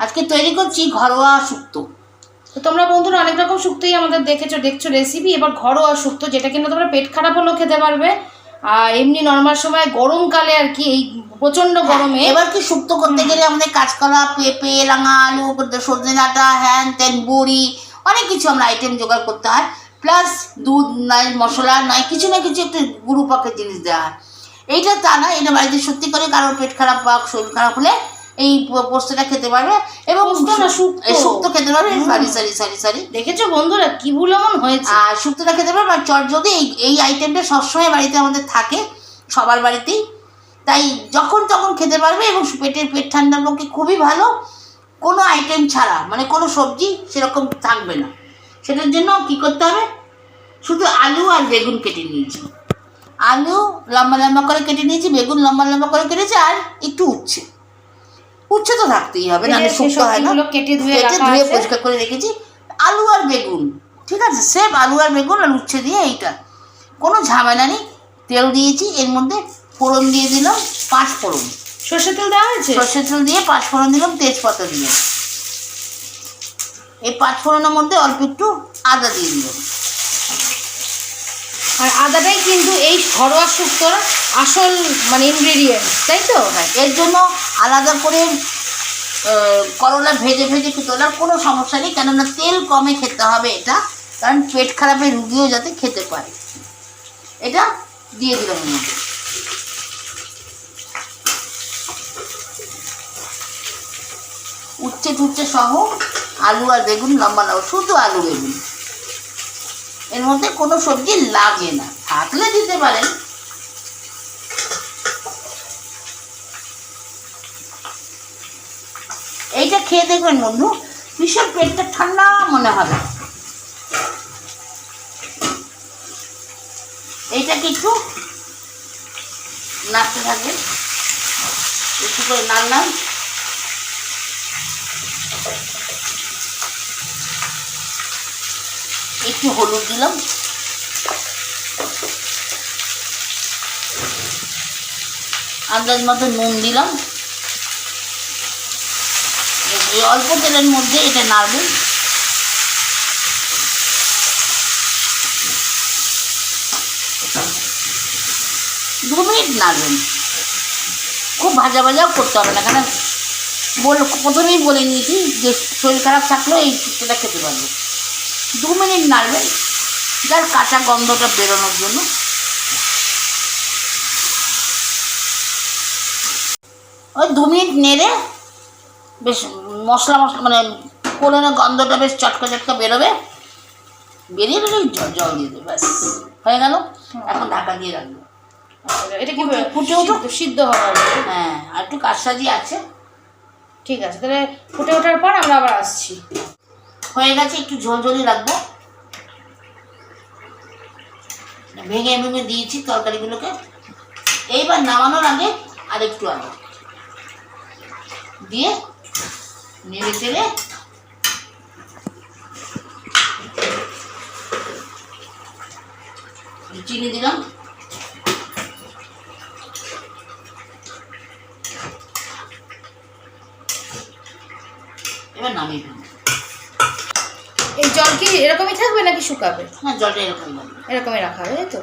আজকে তৈরি করছি ঘরোয়া শুক্তো তো তোমরা বন্ধুরা অনেক রকম শুক্তোই আমাদের দেখেছ দেখছ রেসিপি এবার ঘরোয়া শুক্তো যেটা কিনা তোমরা পেট খারাপ হলেও খেতে পারবে। আর এমনি নর্মাল সময় গরমকালে আর কি এই প্রচণ্ড গরমে এবার কি শুক্তো করতে গেলে আমাদের কাঁচকলা পেঁপে রাঙা আলু সজনে ডাঁটা হ্যান ত্যান বড়ি অনেক কিছু আমরা আইটেম জোগাড় করতে হয়। প্লাস দুধ নয় মশলা নয় কিছু না কিছু একটু গুরু পাকের জিনিস দেওয়া হয়। এইটা তা না এটা বাড়িতে সত্যি করে কারোর পেট খারাপ বা শরীর খারাপ হলে এই পোস্তটা খেতে পারবে এবং শুক্তো। খেতে পারবে। সারি সারি সারি সারি। দেখেছ বন্ধুরা কি ভুল এমন হয়েছে? আর শুক্তোটা খেতে পারবে। আর চট যদি এই এই আইটেমটা সবসময় বাড়িতে আমাদের থাকে সবার বাড়িতেই তাই যখন তখন খেতে পারবে এবং পেটের পেট ঠান্ডার পক্ষে খুবই ভালো। কোনো আইটেম ছাড়া মানে কোনো সবজি সেরকম থাকবে না। সেটার জন্য কি করতে হবে? শুধু আলু আর বেগুন কেটে নিয়েছি। আলু লম্বা লম্বা করে কেটে নিয়েছি বেগুন লম্বা লম্বা করে কেটেছি আর একটু উচ্ছে। উচ্ছে তো থাকতেই হবে নাহলে শুক্তো হয় না। কেটে ধুয়ে কেটে ধুয়ে পরিষ্কার করে রেখেছি। আলু আর বেগুন ঠিক আছে? সেম আলু আর বেগুন আর উচ্ছে দিয়ে এইটা। কোনো ঝামেলা নেই। তেল দিয়েছি এর মধ্যে ফোড়ন দিয়ে দিলাম পাঁচ ফোড়ন। সর্ষে তেল দেওয়া হয়েছে? সর্ষের তেল দিয়ে পাঁচ ফোড়ন দিলাম তেজপাতা দিয়ে। এই পাঁচ ফোড়নের মধ্যে অল্প একটু আদা দিয়ে দিলাম। আর আদাটাই কিন্তু এই ঘরোয়া শুক্তোর আসল মানে ইনগ্রেডিয়েন্ট তাই তো? এর জন্য আলাদা করে করলা ভেজে ভেজে খেতে হলে কোনো সমস্যা নেই কেননা তেল কমে খেতে হবে এটা কারণ পেট খারাপের রুগীও যাতে খেতে পারে। এটা দিয়ে দিলাম উচ্ছে টুচ্ছে সহ আলু আর বেগুন লম্বা লম্বা শুধু আলু বেগুন। এর মধ্যে কোনো সবজি লাগে না। থাকলে দিতে পারেন। এইটা খেয়ে দেখবেন বন্ধু, ভীষণ পেটটা ঠান্ডা মনে হবে। এইটাকে কিছু নাড়তে থাকবেন। একটু করে নাড়লাম। একটু হলুদ দিলাম। আন্দাজ মতো নুন দিলাম। এই অল্প তেলের মধ্যে এটা নাড়বেন দু মিনিট নাড়বেন। খুব ভাজা ভাজাও করতে হবে না, কেন বল প্রথমেই বলে নিয়েছি যে শরীর খারাপ থাকলেও এই শুক্তোটা খেতে পারবে। দু মিনিট নাড়বেন যার কাঁচা গন্ধটা বেরোনোর জন্য। ওই দু মিনিট নেড়ে বেশ মশলা মশলা মানে কোলের গন্ধটা বেশ চটকা চটকা বেরোবে। বেরিয়ে বেরিয়ে জল জল দিয়ে দেবে ব্যাস। হয়ে গেল? এখন ঢাকা দিয়ে রাখব। এটা কি ফুটে- ওঠো। সিদ্ধ- হবে? হ্যাঁ আর একটু কারসাজি আছে। ঠিক আছে তাহলে ফুটে ওঠার পর আমরা আবার আসছি। হয়ে গেছে, একটু ঝোলঝোলি রাখব ভেঙে ভেঙে দিয়েছি তরকারিগুলোকে। এইবার নামানোর আগে আর একটু আগে দিয়ে নেড়ে চেড়ে চিনি দিলাম। এবার নামিয়ে দিলাম জল কি এরকমই থাকবে নাকি শুকাবে? হ্যাঁ জলটা এরকম হবে। এরকমই রাখা হবে তাই তো?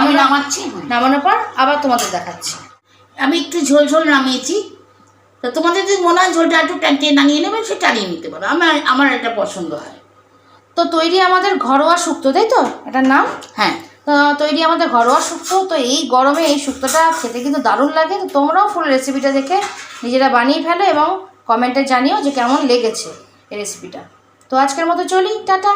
আমি নামাচ্ছি নামানোর পর আবার তোমাদের দেখাচ্ছি। আমি একটু ঝোল ঝোল নামিয়েছি। তো তোমাদের যদি মনে হয় ঝোলটা একটু টানিয়ে নামিয়ে নেবে সে টানিয়ে নিতে পারো। আমার আমার এটা পছন্দ হয়। তো তৈরি আমাদের ঘরোয়া শুক্তো তাই তো? এটার নাম? হ্যাঁ। তো তৈরি আমাদের ঘরোয়া শুক্তো তো এই গরমে এই শুক্তোটা খেতে কিন্তু দারুণ লাগে। তো তোমরাও ফুল রেসিপিটা দেখে নিজেরা বানিয়ে ফেলো এবং কমেন্টে জানিও যে কেমন লেগেছে এই রেসিপিটা তো আজকের মতো চলি টাটা।